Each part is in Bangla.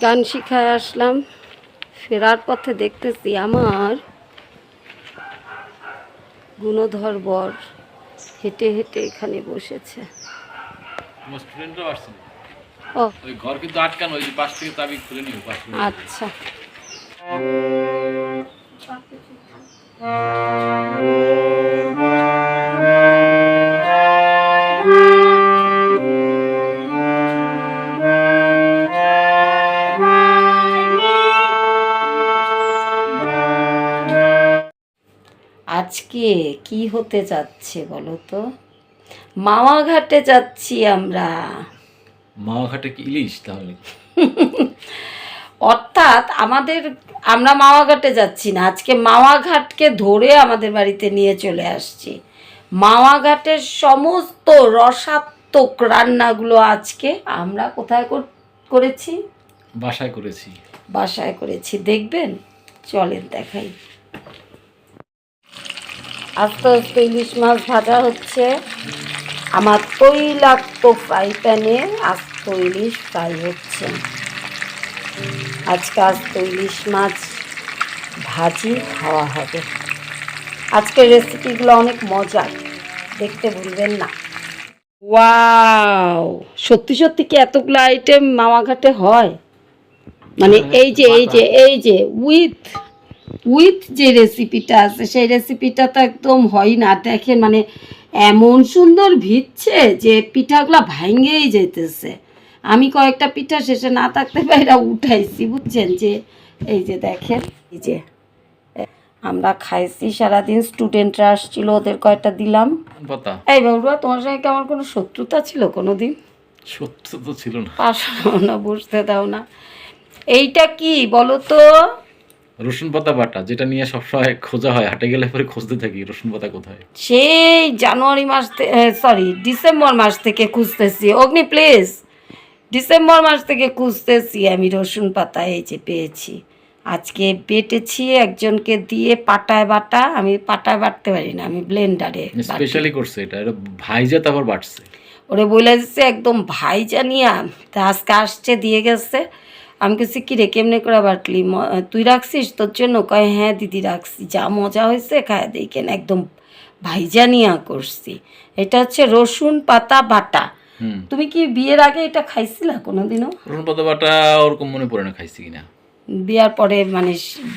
গান শিখায় আসলাম। ফেরার পথে দেখতেছি আমার গুণধর বর হেঁটে হেঁটে এখানে বসেছে। ও। ঘর কিন্তু আটকানো ওই পাশ থেকে চাবি খুলে নিও। আচ্ছা। আজকে কি হতে যাচ্ছে বলো তো? মামা ঘাটে যাচ্ছি আমরা। মাওয়াঘাটে কি ইলিশ তাহলে? অর্থাৎ আমাদের আমরা মাওয়াঘাটে যাচ্ছি না। আজকে মাওয়াঘাটকে ধরে আমাদের বাড়িতে নিয়ে চলে আসছি। মাওয়াঘাটের সমস্ত রসাত্মক রান্নাগুলো আজকে আমরা কোথায় করেছি? বাসায় করেছি। বাসায় করেছি। দেখবেন? চলেন দেখাই। আস্তে আস্তে ইলিশ মাছ ভাজা হচ্ছে। আমার তৈলাক্ত ফ্রাই প্যানে আস্ত ইলিশ ফ্রাই হচ্ছে। আজকে আস্ত ইলিশ মাছ ভাজি খাওয়া হবে। আজকের রেসিপিগুলো অনেক মজার দেখতে ভুলবেন না। ওয়াও! সত্যি সত্যি কি এতগুলো আইটেম মামাঘাটে হয়? মানে এই যে এই যে এই যে উইথ উইথ যে রেসিপিটা আছে সেই রেসিপিটা তো একদম হয় না। দেখেন মানে এমন সুন্দর ভিজছে যে পিঠাগুলা ভাঙ্গেই যেতেছে আমি কয়েকটা পিঠা শেষে না থাকতে পারি উঠাইছি বুঝছেন? যে এই যে দেখেন এই যে আমরা খাইছি সারাদিন স্টুডেন্টরা আসছিল ওদের কয়েকটা দিলাম। এই বাবুরা তোমার সঙ্গে কি আমার কোনো শত্রুতা ছিল কোনো দিন সত্য তো ছিল না। পাশে না বুঝতে দাও না। এইটা কি বলো তো? রসুন পাতা বাটা যেটা নিয়ে সবসময় খোঁজা হয় হাটে গেলে পরে খুঁজতে থাকি রসুন পাতা কোথায়। সেই জানুয়ারি মাস সরি ডিসেম্বর মাস থেকে খুঁজতেছি। অগ্নি প্লিজ ডিসেম্বর মাস থেকে খুঁজতেছি আমি রসুন পাতা এই যে পেয়েছি। আজকে বেটেছি একজনকে দিয়ে পাটায় বাটা আমি পাটায় বাটতে পারি না আমি ব্লেন্ডারে স্পেশালি করছে এটা এটা ভাইজা তারপর বাটছে। ওরে বলে দিচ্ছে একদম ভাই জানিয়া তা আজকে আসছে দিয়ে গেছে। আমি কিছু কি রে কেমনে করে বাটলি তুই রাখছিস তোর জন্য? কয় হ্যাঁ দিদি রাখছি। যা মজা হয়েছে খায় দেখেন একদম ভাইজানিয়া করছি। এটা হচ্ছে রসুন পাতা বাটা। তুমি কি বিয়ের আগে এটা খাইছিলা কোনোদিনও? রসুন পাতা বাটা ওরকম মনে পড়ে না খাইছি কিনা। বিয়ার পরে মানে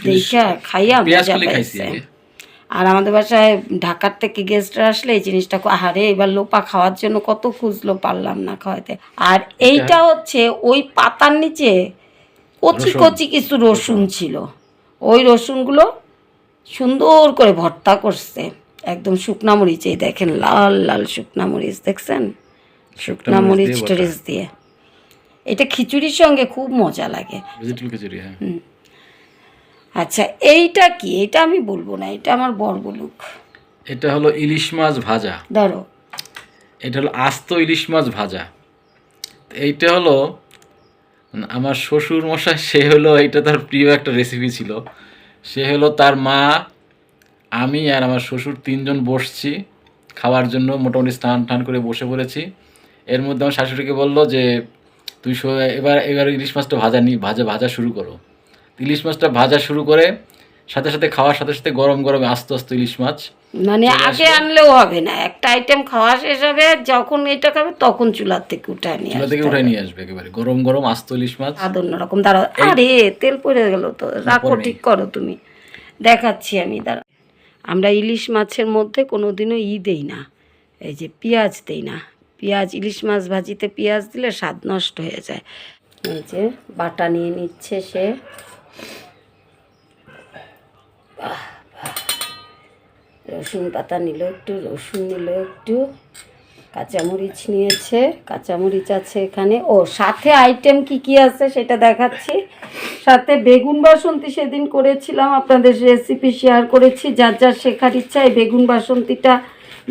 দেখা খাইয়া মজা পাইছে। আর আমাদের বাসায় ঢাকার থেকে গেস্টরা আসলে এই জিনিসটা আহারে এবার লোপা খাওয়ার জন্য কত খুঁজলো পারলাম না খাওয়াতে আর এইটা হচ্ছে ওই পাতার নিচে কচি কচি কিছু রসুন ছিল। ওই রসুনগুলো সুন্দর করে ভর্তা করছে। একদম শুকনা মরিচ এই দেখেন লাল লাল শুকনা মরিচ দেখছেন? শুকনা মরিচ দিয়ে টরিচ দিয়ে। এটা খিচুড়ির সঙ্গে খুব মজা লাগে। হ্যাঁ। আচ্ছা এইটা কি? এটা আমি বলব না এটা আমার বর বলুক এটা হলো ইলিশ মাছ ভাজা। ধরো। এটা হলো আস্ত ইলিশ মাছ ভাজা। এইটা হলো আমার শ্বশুর মশাই, সে হলো, এটা তার প্রিয় একটা রেসিপি ছিল। সে হলো তার মা, আমি আর আমার শ্বশুর তিনজন বসছি, খাওয়ার জন্য মোটামুটি স্নান টান করে বসে পড়েছি। এর মধ্যে আমার শাশুড়িকে বলল যে, তুই এবার এবার ইলিশ মাছটা ভাজা নি, ভাজা ভাজা শুরু করো। ইলিশ মাছটা ভাজা শুরু করে সাথে সাথে খাওয়ার সাথে সাথে গরম গরম আস্তে আস্তে ইলিশ মাছ মানে আগে আনলেও হবে না। একটা আইটেম খাওয়া শেষ হবে যখন এটা খাবে তখন চুলার থেকে উঠায় নিয়ে চুলা থেকে উঠাই নিয়ে আসবে একেবারে। গরম গরম আস্ত ইলিশ মাছ। স্বাদ অন্যরকম। দাঁড়াও। আরে তেল পড়ে গেল তো। রাখো ঠিক করো তুমি। দেখাচ্ছি আমি দাঁড়া আমরা ইলিশ মাছের মধ্যে কোনো দিনও ই দেই না। এই যে পেঁয়াজ দেই না। পেঁয়াজ ইলিশ মাছ ভাজিতে পেঁয়াজ দিলে স্বাদ নষ্ট হয়ে যায়। এই যে বাটা নিয়ে নিচ্ছে সে। রসুন পাতা নিল, একটু রসুন নিল, একটু কাঁচামরিচ নিয়েছে। কাঁচামরিচ আছে এখানে। ও, সাথে আইটেম কি কি আছে সেটা দেখাচ্ছি। সাথে বেগুন বাসন্তী সেদিন করেছিলাম, আপনাদের রেসিপি শেয়ার করেছি। যার যার শেখার ইচ্ছা এই বেগুন বাসন্তীটা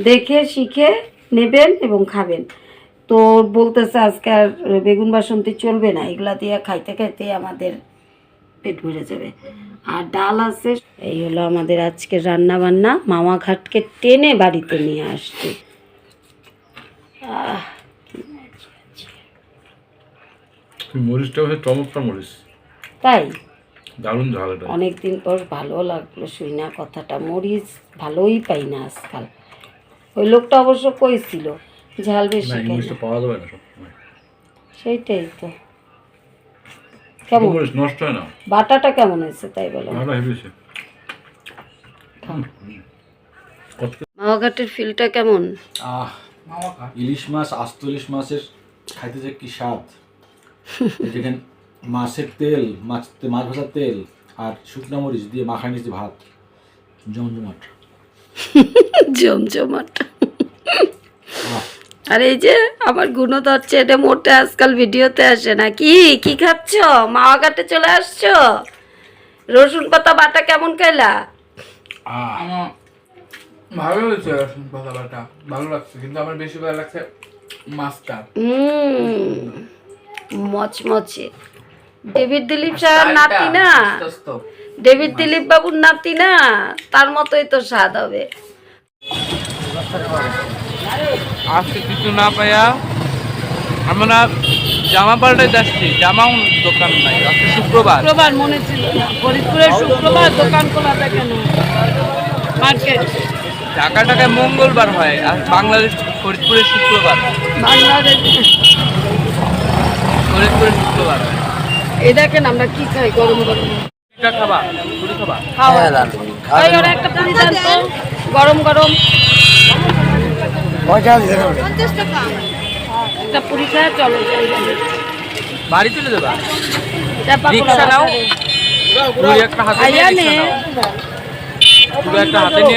দেখে, শিখে নেবেন এবং খাবেন। তো বলতেছে আজকে আর বেগুন বাসন্তী চলবে না, এগুলা দিয়ে খাইতে খাইতে আমাদের পেট ভরে যাবে। আর ডাল আছে এই হলো আমাদের আজকের রান্না বান্না মামা ঘাটকে টেনে বাড়িতে নিয়ে আসছি। মরিচটা হচ্ছে চমৎকার মরিচ। তাই? দারুণ ঝাল এটা। অনেকদিন পর ভালো লাগল শুই না কথাটা। মরিচ ভালোই পাই না আজকাল। ওই লোকটা অবশ্য কইছিল ঝাল বেশি। পাওয়া যাবে না সেইটাই তো। কেমন? নষ্ট হয় না। বাটাটা কেমন হয়েছে তাই বলো? কত মাওয়াঘাটের ফিলটা কেমন? আহ ইলিশ মাছ আস্ত ইলিশ মাছের খাইতে যে কি স্বাদ। যেখানে মাছের তেল মাছ মাছ ভাজার তেল আর শুকনো মরিচ দিয়ে মাখায় নিয়েছি ভাত। জমজমাট। জমজমাট। আর এই যে আমার গুণধর এটা মোটে আজকাল ভিডিওতে আসে না কি কি খাচ্ছ? মাওয়া ঘাটে চলে আসছো? রসুন পাতা বাটা কেমন খাইলা? আহ, আমার ভালো হয়েছে রসুন পাতা বাটা। ভালো লাগছে কিন্তু আমার বেশি ভালো লাগছে মাছটা। হুম মচমচে। ডেভিড দিলীপ সাহার নাতি না? আস্তে। ডেভিড দিলীপ বাবুর নাতি না? তার মতোই তো স্বাদ হবে। আজকে কিছু না পাইয়া আমরা জামা পাল্টাইতে আসছি জামাও দোকান নাই আজকে শুক্রবার। শুক্রবার মনে ছিল ফরিদপুরের শুক্রবার দোকান খোলা থাকে না মার্কেট। ঢাকা ঢাকায় মঙ্গলবার হয় আর বাংলাদেশ ফরিদপুরের শুক্রবার। বাংলাদেশ। ফরিদপুরের শুক্রবার। এই দেখেন আমরা কি খাই গরম গরম। এটা খাবা পুরি খাবা। খাওয়া ওরা একটা পুরি দেন তো গরম গরম একটা পুরি খায় চলো বাড়ি রিক্সা নাও। একটা হাতে নিয়ে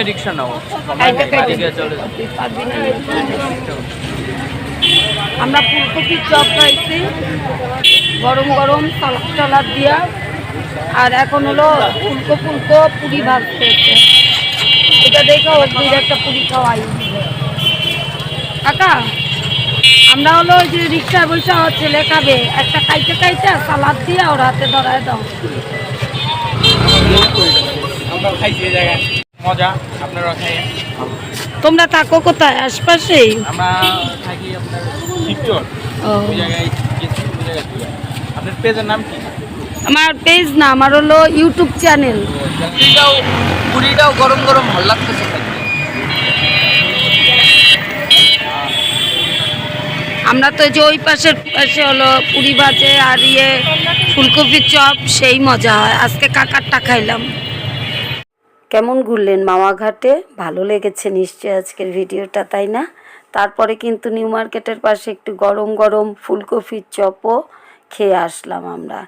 রিক্সা নাও। পুরো একটা হাতে নিয়ে রিক্সা। আমরা ফুলকপির চপ খাইছি। গরম গরম সালাদ দিয়া। আর এখন হলো ফুলকো ফুলকো পুরি ভাজতেছে এটা দেখো দুই একটা পুরি খাওয়াই। কাকা আমরা হলো ওই যে বসে আমার ছেলে খাবে। একটা খাইতে খাইতে সালাদ দিয়ে ওর হাতে ধরায় দাও। মজা আপনারা তোমরা থাকো কোথায়? আশপাশে আমরা থাকি আপনার ওই জায়গায় গেছি ওই জায়গায় ছিল। আপনার পেজের নাম কি? আমার পেজ না আমার হলো ইউটিউব চ্যানেল। পুরিটাও গরম গরম ভালো লাগতেছে। আমরা তো যে ওই পাশের পাশে হলো পুরি ভাজে আর ইয়ে ফুলকপির চপ সেই মজা হয়। আজকে কাকারটা খাইলাম। কেমন ঘুরলেন মামাঘাটে ভালো লেগেছে নিশ্চয়ই আজকের ভিডিওটা তাই না? তারপরে কিন্তু নিউ মার্কেটের পাশে একটু গরম গরম ফুলকপির চপও খেয়ে আসলাম আমরা।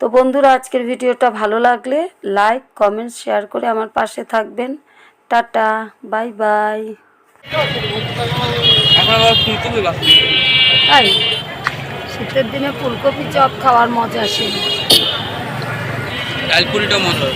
তো বন্ধুরা আজকের ভিডিওটা ভালো লাগলে লাইক কমেন্ট শেয়ার করে আমার পাশে থাকবেন। Tata bye bye. তাই? শীতের দিনে ফুলকপি চপ খাওয়ার মজা আসে। ডাল পুরিটা মজা